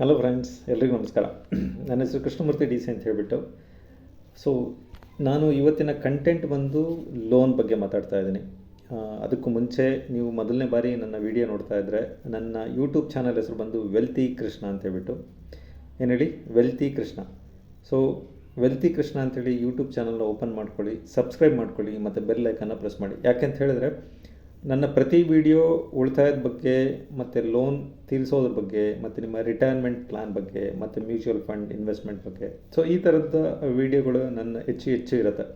Hello friends ಎಲ್ರಿಗೂ ನಮಸ್ಕಾರ. ನನ್ನ ಹೆಸರು ಕೃಷ್ಣಮೂರ್ತಿ ಡಿ ಸಿ ಅಂತ ಹೇಳಿಬಿಟ್ಟು. ಸೊ ನಾನು ಇವತ್ತಿನ ಕಂಟೆಂಟ್ ಬಂದು ಲೋನ್ ಬಗ್ಗೆ ಮಾತಾಡ್ತಾ ಇದ್ದೀನಿ. ಅದಕ್ಕೂ ಮುಂಚೆ ನೀವು ಮೊದಲನೇ ಬಾರಿ ನನ್ನ ವಿಡಿಯೋ ನೋಡ್ತಾ ಇದ್ದರೆ ನನ್ನ ಯೂಟ್ಯೂಬ್ ಚಾನಲ್ ಹೆಸರು ಬಂದು ವೆಲ್ತಿ ಕೃಷ್ಣ ಅಂತ ಹೇಳ್ಬಿಟ್ಟು. ಏನು ಹೇಳಿ? Wealthy Krishna so wealthy Krishna ಅಂತೇಳಿ ಯೂಟ್ಯೂಬ್ ಚಾನಲ್ನ ಓಪನ್ ಮಾಡ್ಕೊಳ್ಳಿ ಸಬ್ಸ್ಕ್ರೈಬ್ ಮಾಡ್ಕೊಳ್ಳಿ, ಮತ್ತು ಬೆಲ್ ಐಕನ್ನ ಪ್ರೆಸ್ ಮಾಡಿ. ಯಾಕೆಂತ ಹೇಳಿದ್ರೆ ನನ್ನ ಪ್ರತಿ ವಿಡಿಯೋ ಉಳಿತಾಯದ ಬಗ್ಗೆ ಮತ್ತು ಲೋನ್ ತೀರಿಸೋದ್ರ ಬಗ್ಗೆ ಮತ್ತು ನಿಮ್ಮ ರಿಟೈರ್ಮೆಂಟ್ ಪ್ಲ್ಯಾನ್ ಬಗ್ಗೆ ಮತ್ತು ಮ್ಯೂಚುವಲ್ ಫಂಡ್ ಇನ್ವೆಸ್ಟ್ಮೆಂಟ್ ಬಗ್ಗೆ. ಸೊ ಈ ಥರದ ವಿಡಿಯೋಗಳು ನನ್ನ ಹೆಚ್ಚು ಹೆಚ್ಚು ಇರುತ್ತೆ.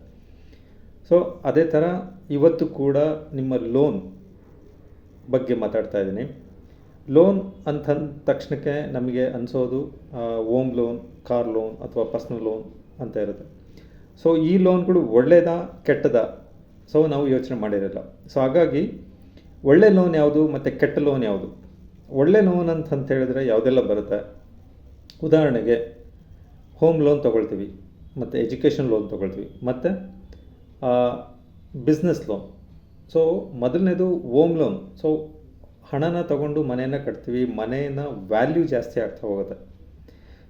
ಸೊ ಅದೇ ಥರ ಇವತ್ತು ಕೂಡ ನಿಮ್ಮ ಲೋನ್ ಬಗ್ಗೆ ಮಾತಾಡ್ತಾ ಇದ್ದೀನಿ. ಲೋನ್ ಅಂತಂದ ತಕ್ಷಣಕ್ಕೆ ನಮಗೆ ಅನಿಸೋದು ಓಮ್ ಲೋನ್ ಕಾರ್ ಲೋನ್ ಅಥವಾ ಪರ್ಸ್ನಲ್ ಲೋನ್ ಅಂತ ಇರುತ್ತೆ. ಸೊ ಈ ಲೋನ್ಗಳು ಒಳ್ಳೆಯದಾ ಕೆಟ್ಟದಾ? ಸೊ ನಾವು ಯೋಚನೆ ಮಾಡಿರಲ್ಲ. ಸೊ ಹಾಗಾಗಿ ಒಳ್ಳೆ ಲೋನ್ ಯಾವುದು ಮತ್ತು ಕೆಟ್ಟ ಲೋನ್ ಯಾವುದು? ಒಳ್ಳೆ ಲೋನ್ ಅಂತ ಹೇಳಿದ್ರೆ ಯಾವುದೆಲ್ಲ ಬರುತ್ತೆ? ಉದಾಹರಣೆಗೆ ಹೋಮ್ ಲೋನ್ ತೊಗೊಳ್ತೀವಿ, ಮತ್ತು ಎಜುಕೇಷನ್ ಲೋನ್ ತೊಗೊಳ್ತೀವಿ, ಮತ್ತು ಬಿಸ್ನೆಸ್ ಲೋನ್ ಸೊ ಮೊದಲನೇದು ಓಮ್ ಲೋನ್ ಸೊ ಹಣನ ತಗೊಂಡು ಮನೆಯನ್ನು ಕಟ್ತೀವಿ ಮನೆಯ ವ್ಯಾಲ್ಯೂ ಜಾಸ್ತಿ ಆಗ್ತಾ ಹೋಗುತ್ತೆ.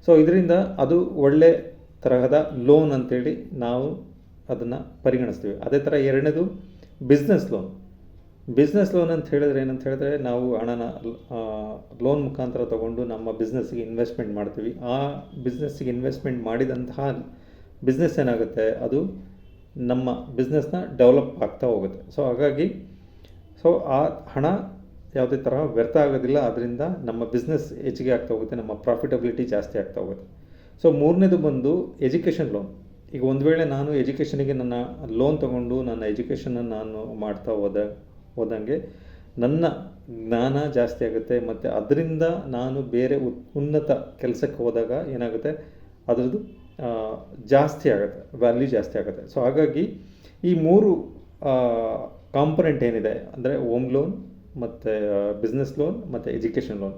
ಸೊ ಇದರಿಂದ ಅದು ಒಳ್ಳೆ ತರಹದ ಲೋನ್ ಅಂತೇಳಿ ನಾವು ಅದನ್ನು ಪರಿಗಣಿಸ್ತೀವಿ. ಅದೇ ಥರ ಎರಡನೇದು ಬಿಸ್ನೆಸ್ ಲೋನ್ ಬಿಸ್ನೆಸ್ ಲೋನ್ ಅಂತ ಹೇಳಿದ್ರೆ ಏನಂತ ಹೇಳಿದ್ರೆ ನಾವು ಹಣನ ಲೋನ್ ಮುಖಾಂತರ ತಗೊಂಡು ನಮ್ಮ ಬಿಸ್ನೆಸ್ಸಿಗೆ ಇನ್ವೆಸ್ಟ್ಮೆಂಟ್ ಮಾಡ್ತೀವಿ. ಆ ಬಿಸ್ನೆಸ್ಸಿಗೆ ಇನ್ವೆಸ್ಟ್ಮೆಂಟ್ ಮಾಡಿದಂತಹ ಬಿಸ್ನೆಸ್ ಏನಾಗುತ್ತೆ? ಅದು ನಮ್ಮ ಬಿಸ್ನೆಸ್ನ ಡೆವಲಪ್ ಆಗ್ತಾ ಹೋಗುತ್ತೆ. ಸೊ ಹಾಗಾಗಿ ಸೊ ಆ ಹಣ ಯಾವುದೇ ಥರ ವ್ಯರ್ಥ ಆಗೋದಿಲ್ಲ. ಅದರಿಂದ ನಮ್ಮ ಬಿಸ್ನೆಸ್ ಹೆಚ್ಚಿಗೆ ಆಗ್ತಾ ಹೋಗುತ್ತೆ. ನಮ್ಮ ಪ್ರಾಫಿಟಬಿಲಿಟಿ ಜಾಸ್ತಿ ಆಗ್ತಾ ಹೋಗುತ್ತೆ. ಸೊ ಮೂರನೇದು ಬಂದು ಎಜುಕೇಷನ್ ಲೋನ್ ಈಗ ಒಂದು ವೇಳೆ ನಾನು ಎಜುಕೇಷನಿಗೆ ನನ್ನ ಲೋನ್ ತಗೊಂಡು ನನ್ನ ಎಜುಕೇಷನನ್ನು ನಾನು ಮಾಡ್ತಾ ಹೋದ ಹೋದಂಗೆ ನನ್ನ ಜ್ಞಾನ ಜಾಸ್ತಿ ಆಗುತ್ತೆ ಮತ್ತು ಅದರಿಂದ ನಾನು ಬೇರೆ ಉನ್ನತ ಕೆಲಸಕ್ಕೆ ಹೋದಾಗ ಏನಾಗುತ್ತೆ? ಅದರದ್ದು ಜಾಸ್ತಿ ಆಗುತ್ತೆ ವ್ಯಾಲ್ಯೂ ಜಾಸ್ತಿ ಆಗುತ್ತೆ. ಸೊ ಹಾಗಾಗಿ ಈ ಮೂರು ಕಾಂಪೊನೆಂಟ್ ಏನಿದೆ, ಅಂದರೆ ಹೋಮ್ ಲೋನ್ ಮತ್ತು ಬಿಸ್ನೆಸ್ ಲೋನ್ ಮತ್ತು ಎಜುಕೇಷನ್ ಲೋನ್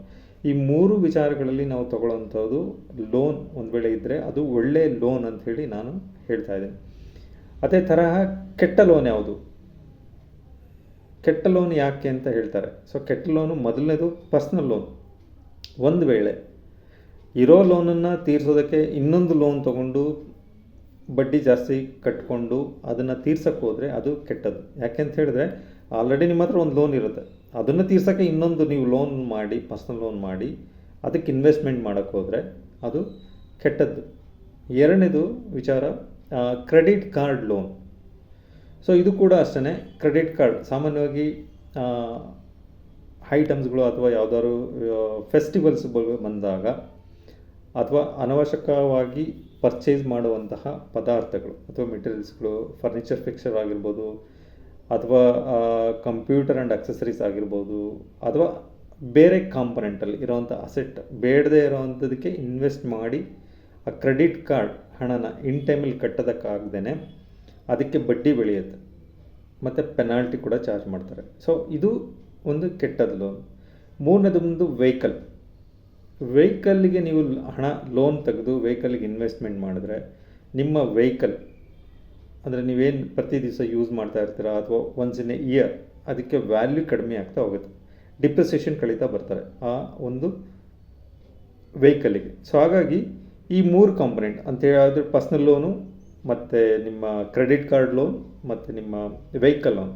ಈ ಮೂರು ವಿಚಾರಗಳಲ್ಲಿ ನಾವು ತಗೊಳ್ಳೋವಂಥದ್ದು ಲೋನ್ ಒಂದು ವೇಳೆ ಇದ್ದರೆ ಅದು ಒಳ್ಳೆಯ ಲೋನ್ ಅಂತ ಹೇಳಿ ನಾನು ಹೇಳ್ತಾ ಇದ್ದೀನಿ. ಅದೇ ತರಹ ಕೆಟ್ಟ ಲೋನ್ ಯಾವುದು? ಕೆಟ್ಟ ಲೋನ್ ಯಾಕೆ ಅಂತ ಹೇಳ್ತಾರೆ. ಸೊ ಕೆಟ್ಟ ಲೋನು ಮೊದಲನೇದು ಪರ್ಸ್ನಲ್ ಲೋನ್ ಒಂದು ವೇಳೆ ಇರೋ ಲೋನನ್ನು ತೀರಿಸೋದಕ್ಕೆ ಇನ್ನೊಂದು ಲೋನ್ ತಗೊಂಡು ಬಡ್ಡಿ ಜಾಸ್ತಿ ಕಟ್ಕೊಂಡು ಅದನ್ನು ತೀರ್ಸಕ್ಕೆ ಹೋದರೆ ಅದು ಕೆಟ್ಟದ್ದು. ಯಾಕೆ ಅಂತ ಹೇಳಿದ್ರೆ ಆಲ್ರೆಡಿ ನಿಮ್ಮ ಹತ್ರ ಒಂದು ಲೋನ್ ಇರುತ್ತೆ. ಅದನ್ನು ತೀರ್ಸೋಕ್ಕೆ ಇನ್ನೊಂದು ನೀವು ಲೋನ್ ಮಾಡಿ ಪರ್ಸ್ನಲ್ ಲೋನ್ ಮಾಡಿ, ಅದಕ್ಕೆ ಇನ್ವೆಸ್ಟ್ಮೆಂಟ್ ಮಾಡೋಕ್ಕೆ ಹೋದರೆ ಅದು ಕೆಟ್ಟದ್ದು. ಎರಡನೇದು ವಿಚಾರ ಕ್ರೆಡಿಟ್ ಕಾರ್ಡ್ ಲೋನ್ ಸೊ ಇದು ಕೂಡ ಅಷ್ಟೇ ಕ್ರೆಡಿಟ್ ಕಾರ್ಡ್ ಸಾಮಾನ್ಯವಾಗಿ ಐಟಮ್ಸ್ಗಳು ಅಥವಾ ಯಾವುದಾದ್ರು ಫೆಸ್ಟಿವಲ್ಸ್ ಬಂದಾಗ ಅಥವಾ ಅನವಶ್ಯಕವಾಗಿ ಪರ್ಚೇಸ್ ಮಾಡುವಂತಹ ಪದಾರ್ಥಗಳು ಅಥವಾ ಮೆಟೀರಿಯಲ್ಸ್ಗಳು ಫರ್ನಿಚರ್ ಫಿಕ್ಚರ್ ಆಗಿರ್ಬೋದು ಅಥವಾ ಕಂಪ್ಯೂಟರ್ ಆ್ಯಂಡ್ ಅಕ್ಸೆಸರೀಸ್ ಆಗಿರ್ಬೋದು ಅಥವಾ ಬೇರೆ ಕಾಂಪೊನೆಂಟಲ್ಲಿ ಇರೋವಂಥ ಅಸೆಟ್ ಬೇಡದೇ ಇರೋವಂಥದಕ್ಕೆ ಇನ್ವೆಸ್ಟ್ ಮಾಡಿ ಆ ಕ್ರೆಡಿಟ್ ಕಾರ್ಡ್ ಹಣನ ಇನ್ ಟೈಮಲ್ಲಿ ಕಟ್ಟೋದಕ್ಕಾಗ್ದೇ ಅದಕ್ಕೆ ಬಡ್ಡಿ ಬೆಳೆಯುತ್ತೆ. ಮತ್ತು ಪೆನಾಲ್ಟಿ ಕೂಡ ಚಾರ್ಜ್ ಮಾಡ್ತಾರೆ. ಸೊ ಇದು ಒಂದು ಕೆಟ್ಟದ್ದು ಲೋನ್ ಮೂರನೇದು ಒಂದು ವೆಹಿಕಲ್ ವೆಹಿಕಲ್ಗೆ ನೀವು ಹಣ ಲೋನ್ ತೆಗೆದು ವೆಹಿಕಲ್ಗೆ ಇನ್ವೆಸ್ಟ್ಮೆಂಟ್ ಮಾಡಿದ್ರೆ ನಿಮ್ಮ ವೆಹಿಕಲ್ ಅಂದರೆ ನೀವೇನು ಪ್ರತಿ ದಿವಸ ಯೂಸ್ ಮಾಡ್ತಾ ಇರ್ತೀರಾ ಅಥವಾ ಒನ್ಸ್ ಇನ್ ಎ ಇಯರ್ ಅದಕ್ಕೆ ವ್ಯಾಲ್ಯೂ ಕಡಿಮೆ ಆಗ್ತಾ ಹೋಗುತ್ತೆ. ಡಿಪ್ರಿಸಿಯೇಷನ್ ಕಳೀತಾ ಬರ್ತಾರೆ ಆ ಒಂದು ವೆಹಿಕಲಿಗೆ ಸೊ ಹಾಗಾಗಿ ಈ ಮೂರು ಕಾಂಪೊನೆಂಟ್ ಅಂತ ಹೇಳಿದ್ರೆ ಪರ್ಸ್ನಲ್ ಲೋನು ಮತ್ತು ನಿಮ್ಮ ಕ್ರೆಡಿಟ್ ಕಾರ್ಡ್ ಲೋನ್ ಮತ್ತು ನಿಮ್ಮ ವೆಹಿಕಲ್ ಲೋನ್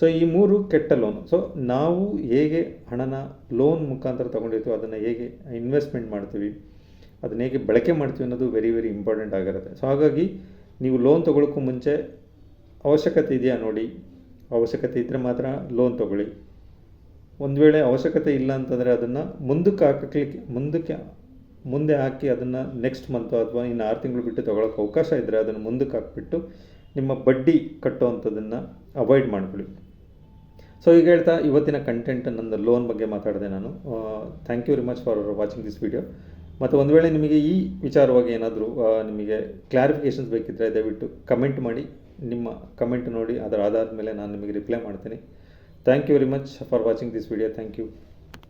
ಸೊ ಈ ಮೂರು ಕೆಟ್ಟ ಲೋನ್ ಸೊ ನಾವು ಹೇಗೆ ಹಣನ ಲೋನ್ ಮುಖಾಂತರ ತೊಗೊಂಡಿರ್ತೀವಿ ಅದನ್ನು ಹೇಗೆ ಇನ್ವೆಸ್ಟ್ಮೆಂಟ್ ಮಾಡ್ತೀವಿ, ಅದನ್ನ ಹೇಗೆ ಬಳಕೆ ಮಾಡ್ತೀವಿ ಅನ್ನೋದು ವೆರಿ ವೆರಿ ಇಂಪಾರ್ಟೆಂಟ್ ಆಗಿರುತ್ತೆ. ಸೊ ಹಾಗಾಗಿ ನೀವು ಲೋನ್ ತೊಗೊಳಕ್ಕೂ ಮುಂಚೆ ಅವಶ್ಯಕತೆ ಇದೆಯಾ ನೋಡಿ. ಅವಶ್ಯಕತೆ ಇದ್ದರೆ ಮಾತ್ರ ಲೋನ್ ತೊಗೊಳ್ಳಿ. ಒಂದು ವೇಳೆ ಅವಶ್ಯಕತೆ ಇಲ್ಲ ಅಂತಂದರೆ ಅದನ್ನು ಮುಂದಕ್ಕೆ ಹಾಕಲಿಕ್ಕೆ ಮುಂದಕ್ಕೆ ಮುಂದೆ ಹಾಕಿ ಅದನ್ನು ನೆಕ್ಸ್ಟ್ ಮಂತು ಅಥವಾ ಇನ್ನು ಆರು ತಿಂಗಳು ಬಿಟ್ಟು ತೊಗೊಳಕ್ಕೆ ಅವಕಾಶ ಇದ್ದರೆ ಅದನ್ನು ಮುಂದಕ್ಕೆ ಹಾಕ್ಬಿಟ್ಟು ನಿಮ್ಮ ಬಡ್ಡಿ ಕಟ್ಟುವಂಥದ್ದನ್ನು ಅವಾಯ್ಡ್ ಮಾಡ್ಕೊಳ್ಳಿ. ಸೊ ಈಗ ಹೇಳ್ತಾ ಇವತ್ತಿನ ಕಂಟೆಂಟ್ ನನ್ನ ಲೋನ್ ಬಗ್ಗೆ ಮಾತಾಡಿದೆ ನಾನು. Thank you very much for watching this video ಮತ್ತು ಒಂದು ವೇಳೆ ನಿಮಗೆ ಈ ವಿಚಾರವಾಗಿ ಏನಾದರೂ ನಿಮಗೆ ಕ್ಲಾರಿಫಿಕೇಷನ್ಸ್ ಬೇಕಿದ್ದರೆ ದಯವಿಟ್ಟು ಕಮೆಂಟ್ ಮಾಡಿ. ನಿಮ್ಮ ಕಮೆಂಟ್ ನೋಡಿ, ಅದರ ಆಧಾರದ ಮೇಲೆ ನಾನು ನಿಮಗೆ ರಿಪ್ಲೈ ಮಾಡ್ತೀನಿ. Thank you very much for watching this video thank you